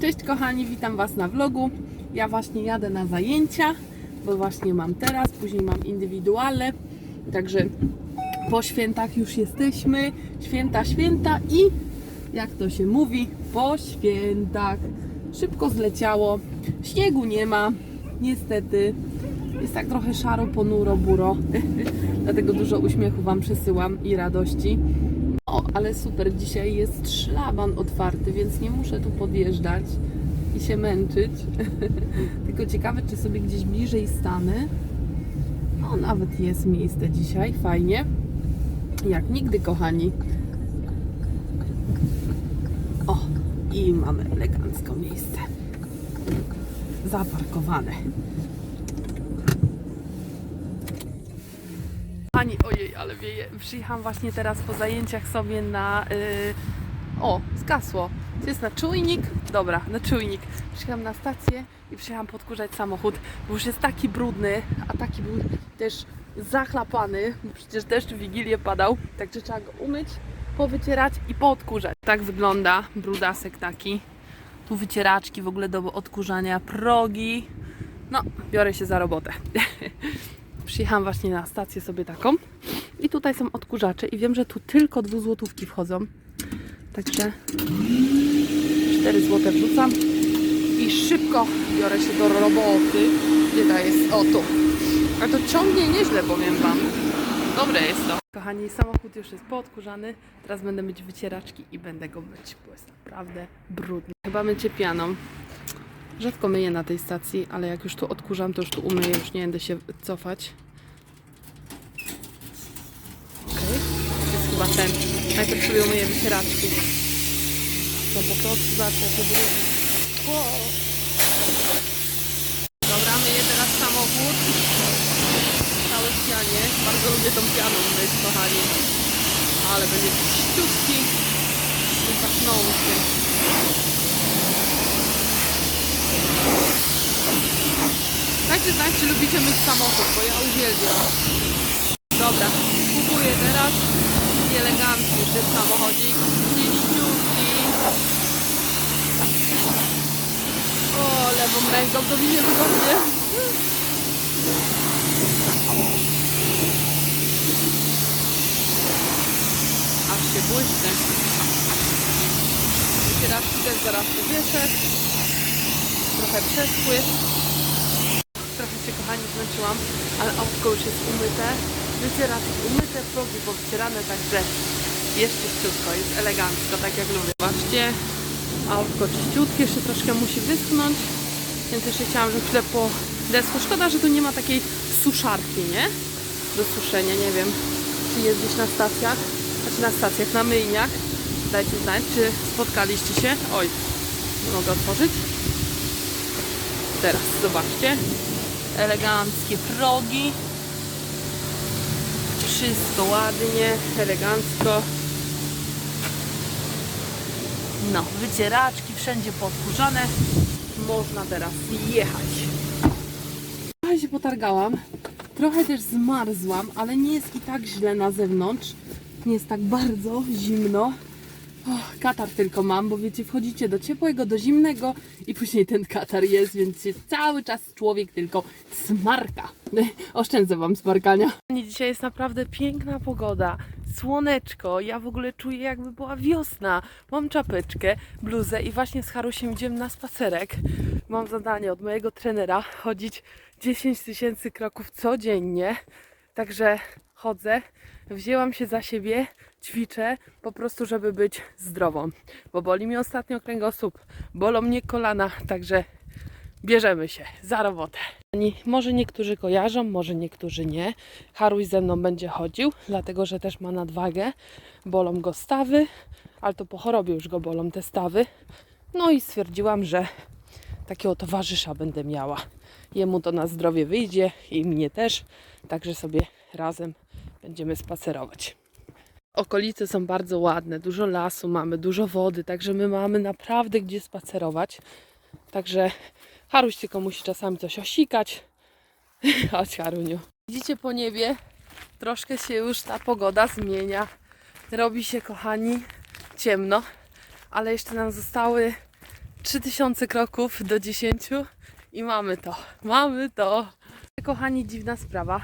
Cześć kochani, witam Was na vlogu. Ja właśnie jadę na zajęcia, bo właśnie mam teraz, później mam indywidualne. Także po świętach już jesteśmy. Święta, święta i jak to się mówi, po świętach. Szybko zleciało, śniegu nie ma, niestety. Jest tak trochę szaro, ponuro, buro. Dlatego dużo uśmiechu Wam przesyłam i radości. O, ale super, dzisiaj jest szlaban otwarty, więc nie muszę tu podjeżdżać i się męczyć. Tylko ciekawe, czy sobie gdzieś bliżej stanę. O, nawet jest miejsce dzisiaj, fajnie. Jak nigdy, kochani. O, i mamy elegancko miejsce. Zaparkowane. Przyjechałam właśnie teraz po zajęciach sobie na. Yy... O, zgasło. To jest na czujnik? Dobra, na czujnik. Przyjechałam na stację i przyjechałam podkurzać samochód, bo już jest taki brudny, a taki był też zachlapany, bo przecież deszcz w Wigilię padał, także trzeba go umyć, powycierać i poodkurzać. Tak wygląda brudasek taki. Tu wycieraczki w ogóle do odkurzania, progi. No, biorę się za robotę. Przyjechałam właśnie na stację sobie taką i tutaj są odkurzacze i wiem, że tu tylko dwuzłotówki wchodzą. Także 4 złote wrzucam i szybko biorę się do roboty. Gdzie ta jest? O tu. A to ciągnie nieźle, powiem Wam. Dobre jest to. Kochani, samochód już jest poodkurzany. Teraz będę myć wycieraczki i będę go myć, bo jest naprawdę brudny. Chyba mycie pianą. Rzadko myję na tej stacji, ale jak już tu odkurzam, to już tu umyję, już nie będę się cofać. Ten. Najpierw sobie umyję wycieraczki. To po prostu zacznę się brudne. Dobra, myję teraz samochód. Cały w pianie. Bardzo lubię tą pianą myć, kochani. Ale będzie czyściutki i pachnący. Dajcie znać, czy lubicie myć samochód, bo ja uwielbiam. Dobra, kupuję teraz i elegancki ten samochodzik. Czyściutki. O, lewą ręką to mi nie wygodnie. Aż się błyszczy. Wycieraczki też zaraz powieszę. Trochę przespływ. Trochę się kochani zmęczyłam, ale autko już jest umyte. Wycieraczki umyte, progi powycierane, także jest czyściutko, jest elegancko, tak jak lubię. Zobaczcie, autko czyściutkie, jeszcze troszkę musi wyschnąć, więc jeszcze chciałam, żeby chwilę po desku. Szkoda, że tu nie ma takiej suszarki, nie? Do suszenia, nie wiem, czy jest gdzieś na stacjach, znaczy na stacjach, na myjniach. Dajcie znać, czy spotkaliście się. Oj, mogę otworzyć. Teraz zobaczcie. Eleganckie progi. Wszystko ładnie, elegancko. No, wycieraczki wszędzie podkurzane. Można teraz jechać. Trochę się potargałam. Trochę też zmarzłam, ale nie jest i tak źle na zewnątrz. Nie jest tak bardzo zimno. Katar tylko mam, bo wiecie, wchodzicie do ciepłego, do zimnego i później ten katar jest, więc się cały czas człowiek tylko smarka. Oszczędzę wam smarkania. Dzisiaj jest naprawdę piękna pogoda, słoneczko, ja w ogóle czuję jakby była wiosna. Mam czapeczkę, bluzę i właśnie z Harusiem idziemy na spacerek. Mam zadanie od mojego trenera chodzić 10 tysięcy kroków codziennie, także chodzę. Wzięłam się za siebie, ćwiczę po prostu, żeby być zdrową, bo boli mnie ostatnio kręgosłup, bolą mnie kolana, także bierzemy się za robotę. Może niektórzy kojarzą, może niektórzy nie. Haruś ze mną będzie chodził, dlatego że też ma nadwagę, bolą go stawy, ale to po chorobie już go bolą te stawy. No i stwierdziłam, że takiego towarzysza będę miała. Jemu to na zdrowie wyjdzie i mnie też, także sobie razem będziemy spacerować. Okolice są bardzo ładne, dużo lasu mamy, dużo wody, także my mamy naprawdę gdzie spacerować. Także Haruś tylko musi czasami coś osikać. Chodź Haruniu. Widzicie po niebie? Troszkę się już ta pogoda zmienia. Robi się, kochani, ciemno, ale jeszcze nam zostały 3000 kroków do 10 i mamy to. Mamy to. Kochani, dziwna sprawa,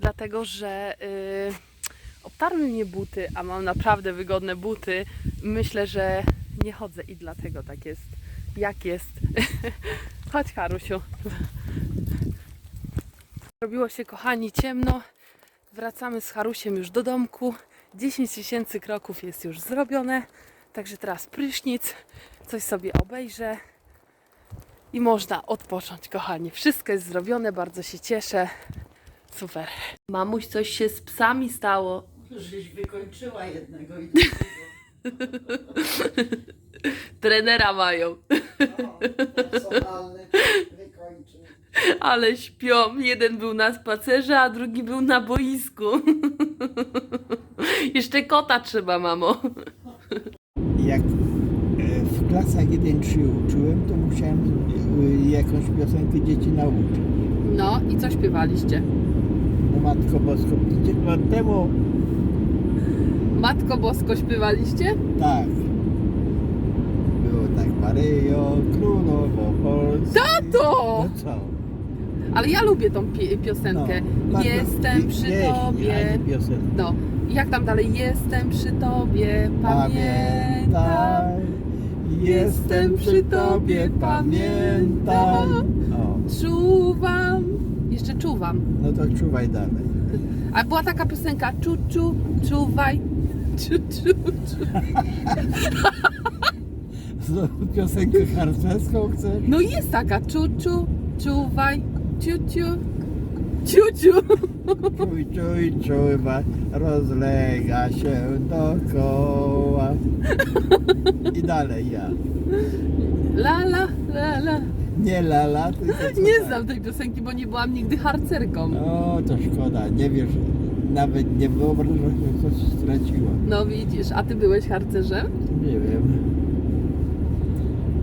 dlatego że yy, obtarły mnie buty, a mam naprawdę wygodne buty. Myślę, że nie chodzę i dlatego tak jest. Jak jest? Chodź, Harusiu. Robiło się, kochani, ciemno. Wracamy z Harusiem już do domku. 10 tysięcy kroków jest już zrobione. Także teraz prysznic, coś sobie obejrzę i można odpocząć, kochani. Wszystko jest zrobione, bardzo się cieszę. Super. Mamuś, coś się z psami stało. Żeś wykończyła jednego i drugiego. Trenera mają, personalny wykończył. ale śpią. Jeden był na spacerze, a drugi był na boisku. Jeszcze kota trzeba, mamo. Jak e, w klasach 1-3 uczyłem, to musiałem e, jakąś piosenkę dzieci nauczyć. No i co śpiewaliście? No Matko Bosko, 50 lat temu, Matko Bosko śpiewaliście? tak. Było tak, Maryjo, Królowo Polski. Tato! No co? Ale ja lubię tą pi- piosenkę. No, bardzo- Jestem pie- przy pieśń, a tobie. nie piosenka. No, i jak tam dalej? Jestem przy tobie, pamiętam. Pamiętaj, jestem przy tobie, pamiętaj. O, Czuwam. Jeszcze czuwam. no to czuwaj dalej. A była taka piosenka czu, czu, czuwaj. Czu, czu, czu. Znowu piosenkę harcerską chcesz? No jest taka czu, czu, czuwaj. Ciu, ciu. Ciu, ciu. Czuj, czuj, czuwa, rozlega się dookoła. I dalej ja. La, la, la, la. Nie lala, tylko co Nie dalej? znam tej piosenki, bo nie byłam nigdy harcerką. O, to szkoda, nie wiesz, nawet nie wyobrażasz sobie, coś straciła. No widzisz, a ty byłeś harcerzem? Nie wiem.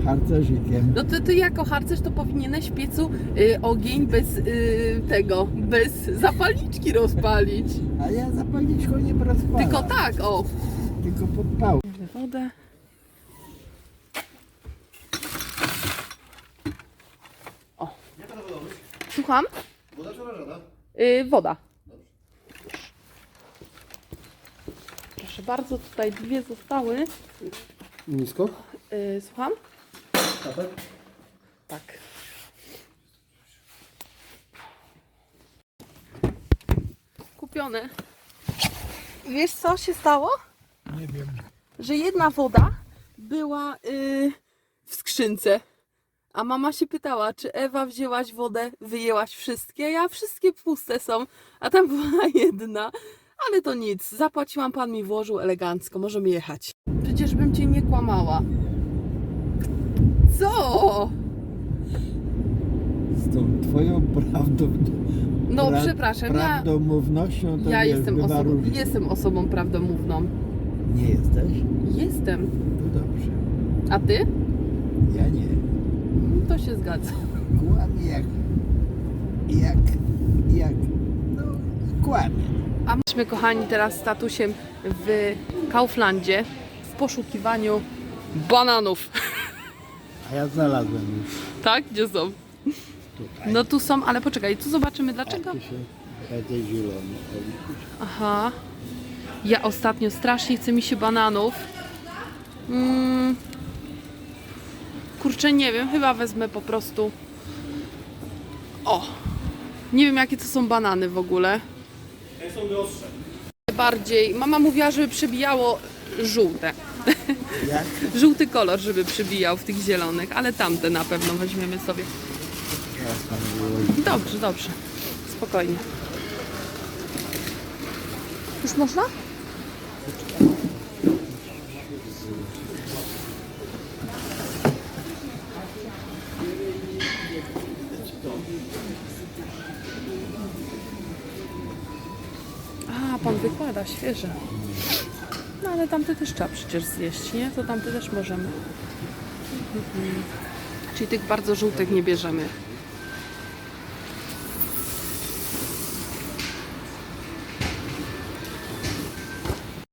Harcerzykiem. No to ty jako harcerz to powinieneś w piecu y, ogień bez y, tego, bez zapalniczki rozpalić. A ja zapalniczką nie rozpalam. Tylko tak, o. Tylko podpał. Wodę. O. Słucham? Woda czy rażona? Y, woda. Bardzo, tutaj dwie zostały. Nisko? Y, słucham? tak? Tak. Kupione. Wiesz co się stało? Nie wiem. Że jedna woda była y, w skrzynce. A mama się pytała, czy Ewa wzięłaś wodę, wyjęłaś wszystkie? Ja wszystkie puste są, a tam była jedna. Ale to nic, zapłaciłam, pan mi włożył elegancko, możemy jechać. Przecież bym cię nie kłamała. Co? Z tą twoją prawdą. No pra- przepraszam, ja, Prawdomównością to ja wiesz, jestem, bywa osobą, różnie. jestem osobą prawdomówną. Nie jesteś? Jestem. No dobrze. A ty? Ja nie. To się zgadza. Kłamie jak... Jak... Jak... No, kłamie. A myśmy, kochani, teraz z tatusiem w Kauflandzie w poszukiwaniu bananów. A ja znalazłem już Tak? Gdzie są? tutaj. No tu są, ale poczekaj, tu zobaczymy dlaczego. A tu się zielony. Aha. Ja ostatnio strasznie chce mi się bananów. Mm. Kurczę, nie wiem, chyba wezmę po prostu. O! Nie wiem, jakie to są banany w ogóle. Są droższe. Bardziej. Mama mówiła, żeby przebijało żółte. Jak? Żółty kolor, żeby przybijał w tych zielonych, ale tamte na pewno weźmiemy sobie. Dobrze, dobrze. Spokojnie. Już można? A, pan wykłada, świeże. No ale tamte też trzeba przecież zjeść, nie? To tamte też możemy. Mhm. Czyli tych bardzo żółtych nie bierzemy.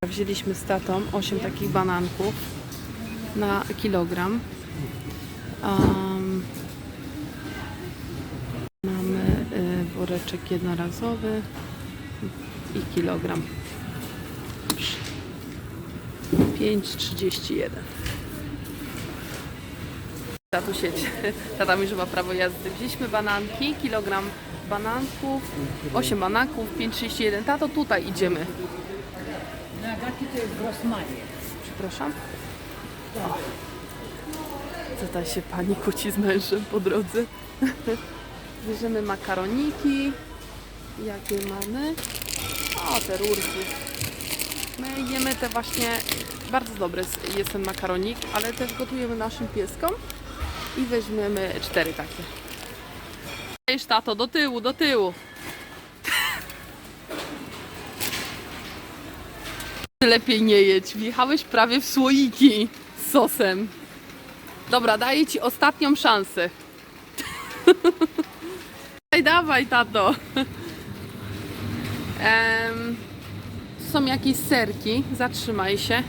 Wzięliśmy z tatą 8 takich bananków na kilogram. Um, mamy y, woreczek jednorazowy i kilogram. 5,31. Tatu siedzi. Tata mi, że ma prawo jazdy. Wzięliśmy bananki, kilogram bananków, 8 bananków, 5,31. Tato, tutaj idziemy. Na Agaki to jest w Rosmanie. Przepraszam. O. Tutaj się pani kłóci z mężem po drodze. Bierzemy makaroniki. Jakie mamy? O, te rurki. My jemy te właśnie, bardzo dobry jest ten makaronik, ale też gotujemy naszym pieskom i weźmiemy cztery takie. Cześć tato, do tyłu, do tyłu. Lepiej nie jedź. Wjechałeś prawie w słoiki z sosem. Dobra, daję ci ostatnią szansę. Dawaj, dawaj, tato. Są jakieś serki. Zatrzymaj się.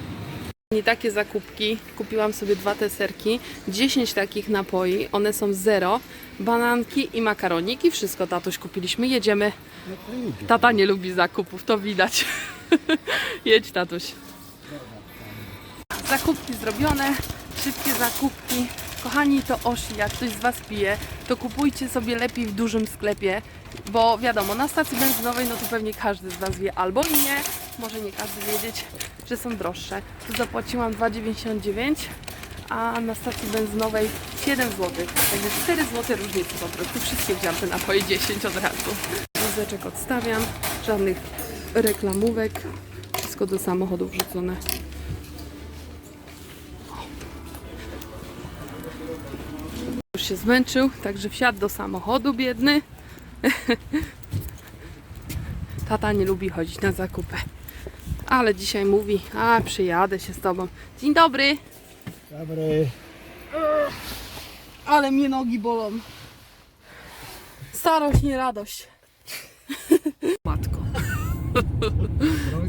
I takie zakupki. Kupiłam sobie dwa te serki. 10 takich napoi. One są zero. Bananki i makaroniki. Wszystko, tatuś, kupiliśmy. Jedziemy. No. Tata nie lubi zakupów, to widać. Jedź, tatuś. Zakupki zrobione, szybkie zakupki. Kochani, to Oshi, jak ktoś z Was pije, to kupujcie sobie lepiej w dużym sklepie, bo wiadomo, na stacji benzynowej, no to pewnie każdy z Was wie, albo i nie, może nie każdy wiedzieć, że są droższe. Tu zapłaciłam 2,99, a na stacji benzynowej 7 zł. Także 4 zł różnicy po prostu. Wszystkie wziąłem te napoje 10 od razu. Wózeczek odstawiam, żadnych reklamówek, wszystko do samochodu wrzucone. Się zmęczył, także wsiadł do samochodu biedny. Tata nie lubi chodzić na zakupy. Ale dzisiaj mówi, a przyjadę się z tobą. Dzień dobry. Dobry. Ale mnie nogi bolą. Starość, nie radość. Matko.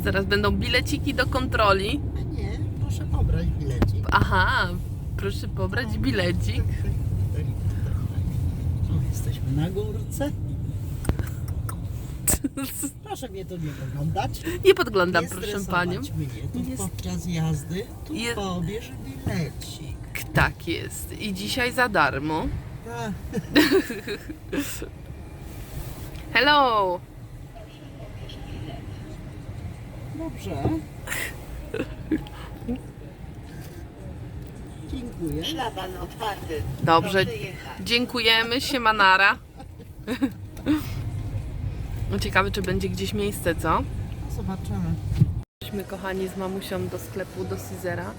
Zaraz będą bileciki do kontroli. Nie, proszę pobrać bilecik. Aha, proszę pobrać bilecik. Jesteśmy na górce. Proszę mnie to nie oglądać. Nie podglądam, nie proszę stresować panią. Mnie. Tu Jest- podczas jazdy tu Je- pobierz bilecik. Tak jest. I dzisiaj za darmo. Tak. Hello! Dobrze. Dziękuję. Szlaban otwarty. Dobrze, Proszę jechać. dziękujemy, siemanara. No Ciekawe, czy będzie gdzieś miejsce, co? Zobaczymy. Myśmy kochani z mamusią do sklepu, do Sizera,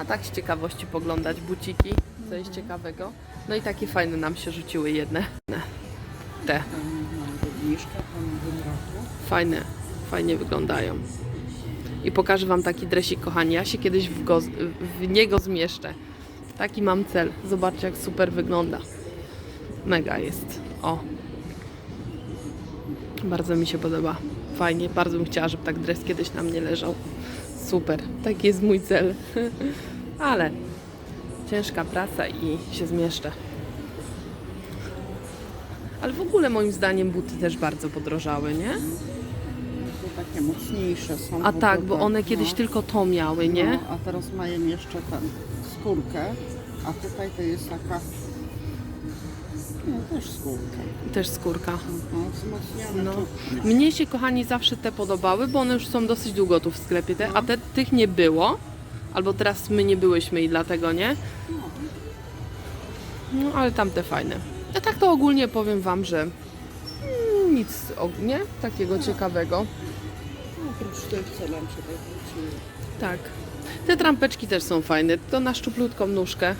a tak z ciekawości poglądać buciki, co jest ciekawego. No i takie fajne nam się rzuciły jedne. Te, Mamy obniżkę po nowym roku. fajne, fajnie wyglądają. I pokażę Wam taki dresik, kochani. Ja się kiedyś w, go, w niego zmieszczę. Taki mam cel. Zobaczcie, jak super wygląda. Mega jest. O. Bardzo mi się podoba. Fajnie. Bardzo bym chciała, żeby tak dres kiedyś na mnie leżał. Super. Taki jest mój cel. Ale ciężka praca i się zmieszczę. Ale w ogóle moim zdaniem buty też bardzo podrożały, nie? Takie mocniejsze są. A tak, bo one kiedyś no, tylko to miały, nie? No, a teraz mają jeszcze tę skórkę, a tutaj to jest taka. Nie, też skórka. Też skórka. No, wzmocnione. No. Mnie się, kochani, zawsze te podobały, bo one już są dosyć długo tu w sklepie, te, a te, tych nie było. Albo teraz my nie byłyśmy i dlatego nie. No, ale tamte fajne. A tak to ogólnie powiem Wam, że mm, nic o- nie takiego ciekawego. Oprócz tych, co nam się tak wróciły. Tak. Te trampeczki też są fajne. To na szczuplutką nóżkę.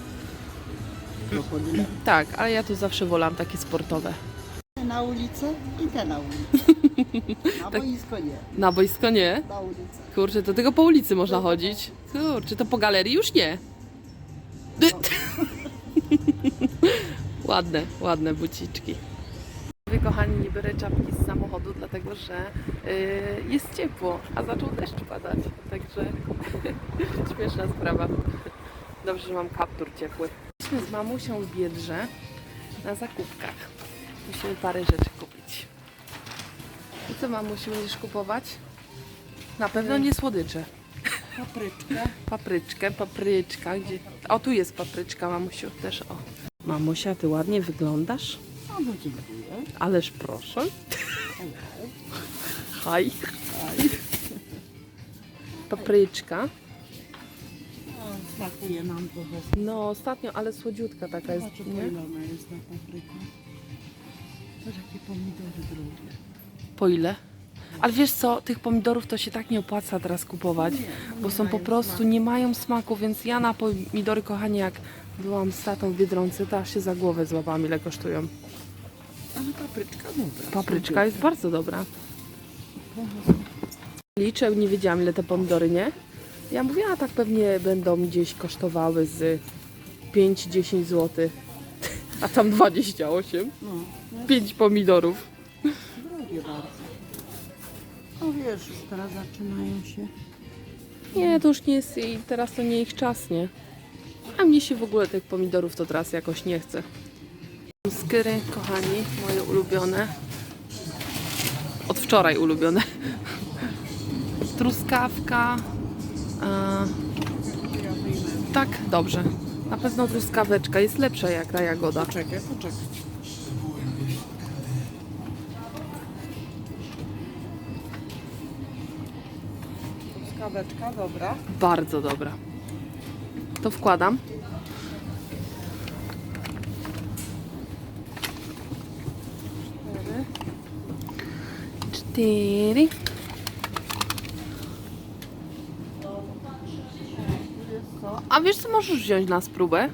Krokodyle. Tak, ale ja tu zawsze wolałam takie sportowe. Te na ulicę i te na ulicę. Na Tak. boisko nie, Na boisko nie. na ulicę. Kurczę, to tylko po ulicy można chodzić. Kurczę, to po galerii już nie. Dy- ładne, ładne buciczki. Wy kochani, nie biorę czapki z samochodu, dlatego że yy, jest ciepło, a zaczął deszcz padać. Także śmieszna sprawa. Dobrze, że mam kaptur ciepły. Jesteśmy z mamusią w Biedrze na zakupkach. Musimy parę rzeczy kupić. I co mamusiu będziesz kupować? Na pewno nie słodycze. Papryczkę. Papryczkę, papryczka. Gdzie? O, tu jest papryczka, mamusiu, też o. Mamusia, ty ładnie wyglądasz. No dziękuję. Ależ proszę. Haj. Papryczka. Smakuje nam trochę. No, ostatnio, ale słodziutka taka jest, Zobacz, nie? poilona jest ta papryka. Zobacz, jakie pomidory drogie. Po ile? Ale wiesz co, tych pomidorów to się tak nie opłaca teraz kupować, bo są po prostu, nie mają smaku, więc ja na pomidory, kochanie, jak byłam z tatą w Biedronce, to aż się za głowę złapałam, ile kosztują. Ale papryczka dobra. Papryczka jest bardzo dobra. Liczę, nie wiedziałam ile te pomidory, nie? Ja mówię, a tak pewnie będą gdzieś kosztowały z 5-10 zł. A tam 28. No, 5 pomidorów. drogie bardzo. O wiesz, już teraz zaczynają się. Nie, to już nie jest i teraz to nie ich czas, nie? A mnie się w ogóle tych pomidorów to teraz jakoś nie chce. Skyry, kochani, moje ulubione. Od wczoraj ulubione. Truskawka. A, tak, dobrze. Na pewno truskaweczka jest lepsza jak ta jagoda. Poczekaj, poczekaj. Skaweczka, dobra. Bardzo dobra. To wkładam. Cztery. A wiesz co możesz wziąć na spróbę?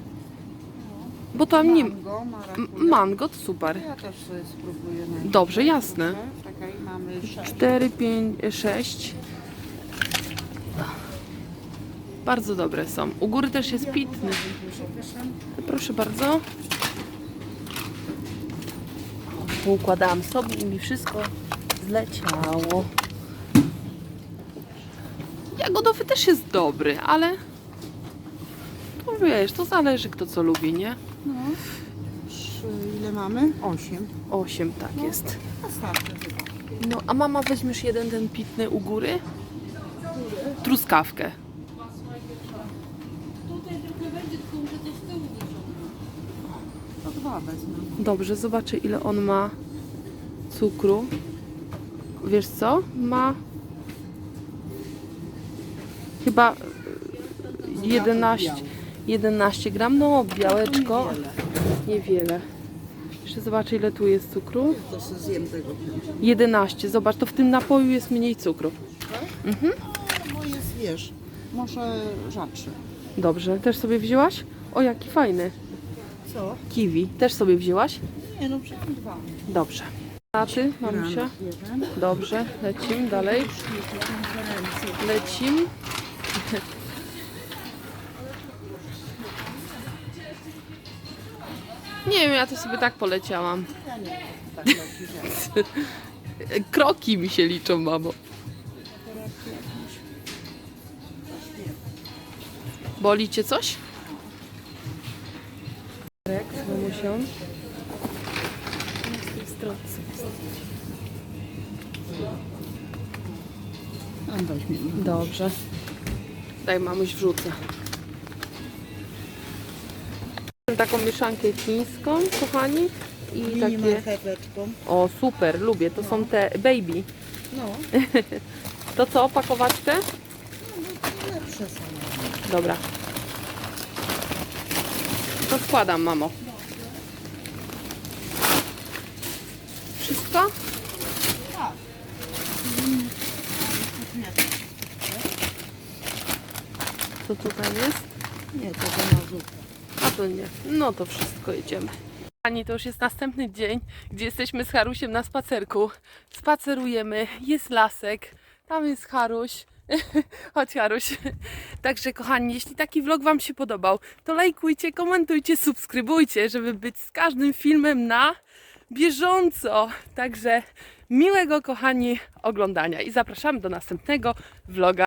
Bo tam nie... Mango, marakuja. Mango to super. Ja też sobie spróbuję. najpierw. Dobrze, jasne. Dobrze, Czekaj, mamy sześć. 4, 5, 6. Bardzo dobre są. U góry też jest pitny. Proszę bardzo. Układałam sobie i mi wszystko zleciało. Jagodowy też jest dobry, ale to wiesz, to zależy kto co lubi, nie? No. Trzy, ile mamy? Osiem. 8 tak jest. A starczy chyba. No, a mama weźmiesz jeden ten pitny u góry? Truskawkę. To dwa wezmę. Dobrze, zobaczę ile on ma cukru. Wiesz co? Ma chyba e, 11, 11 gram. No, białeczko. Niewiele. Jeszcze zobaczę ile tu jest cukru. To sobie zjem tego. 11. Zobacz, to w tym napoju jest mniej cukru. Bo jest, wiesz, może rzadszy. Dobrze, też sobie wzięłaś? O, jaki fajny. Co? Kiwi. Też sobie wzięłaś? Nie no, przecież dwa. Dobrze. A ty, mamusia? Dobrze, lecimy dalej. Lecim. Nie wiem, ja to sobie tak poleciałam. Kroki mi się liczą, mamo. Boli cię coś? Mamusią. Tam weźmiemy. Dobrze. Daj mamuś wrzucę. Taką mieszankę chińską, kochani. I Mini takie. marcheweczką. O, super, lubię. To są te baby. No, To co, opakować te? lepsze są. Dobra. To składam, mamo. Wszystko? Tak. Co tutaj jest? Nie, to na zupę. A to nie. No to wszystko jedziemy. Pani, to już jest następny dzień, gdzie jesteśmy z Harusiem na spacerku. Spacerujemy, jest lasek, tam jest Haruś. Chodź Haruś. Także kochani, jeśli taki vlog Wam się podobał, to lajkujcie, komentujcie, subskrybujcie, żeby być z każdym filmem na bieżąco. Także miłego kochani oglądania i zapraszamy do następnego vloga.